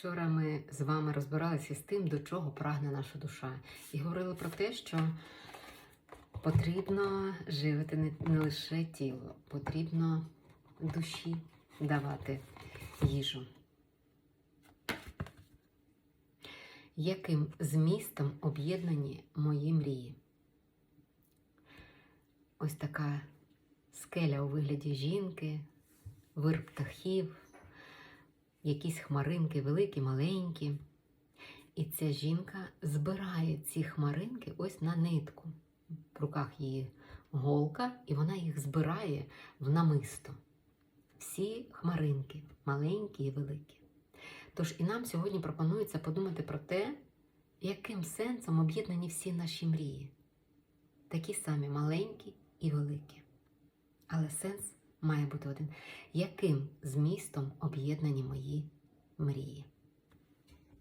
Вчора ми з вами розбиралися з тим, до чого прагне наша душа, і говорили про те, що потрібно живити не, лише тіло, потрібно душі давати їжу. Яким змістом об'єднані мої мрії? Ось така скеля у вигляді жінки, вир птахів, якісь хмаринки великі, маленькі. І ця жінка збирає ці хмаринки ось на нитку. В руках її голка, і вона їх збирає в намисто. Всі хмаринки, маленькі і великі. Тож і нам сьогодні пропонується подумати про те, яким сенсом об'єднані всі наші мрії. Такі самі маленькі і великі. Але сенс має бути один. Яким змістом об'єднані мої мрії?